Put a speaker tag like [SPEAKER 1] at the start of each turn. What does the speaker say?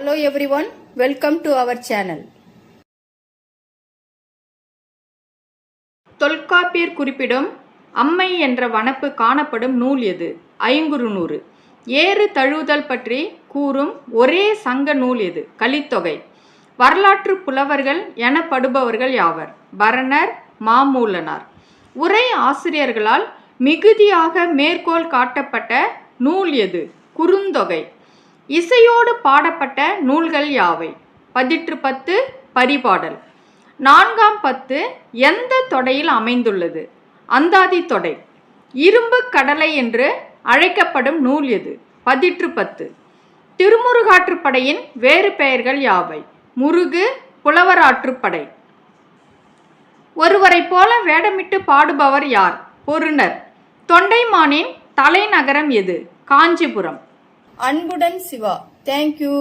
[SPEAKER 1] Hello everyone, welcome to our channel.
[SPEAKER 2] Tolkappiyar குறிப்பிடும் அம்மை என்ற வனப்பு காணப்படும் நூல் எது? ஐங்குறுநூறு ஏறு தழுவுதல் பற்றி கூறும் ஒரே சங்க நூல் எது? கலித்தொகை. வரலாற்று புலவர்கள் எனப்படுபவர்கள் யாவர்? பரணர் மாமூலனார். உரை ஆசிரியர்களால் மிகுதியாக மேற்கோள் காட்டப்பட்ட நூல் எது? குறுந்தொகை. இசையோடு பாடப்பட்ட நூல்கள் யாவை? பதிற்று பத்து பரிபாடல். நான்காம் பத்து எந்த தொடையில் அமைந்துள்ளது? அந்தாதி தொடை. இரும்பு கடலை என்று அழைக்கப்படும் நூல் எது? பதிற்று பத்து. திருமுருகாற்றுப்படையின் வேறு பெயர்கள் யாவை? முருகு புலவராற்றுப்படை ஒருவரைப் போல வேடமிட்டு பாடுபவர் யார்? பொருணர். தொண்டைமானின் தலைநகரம் எது? காஞ்சிபுரம்.
[SPEAKER 1] அன்புடன் சிவா தேங்க்யூ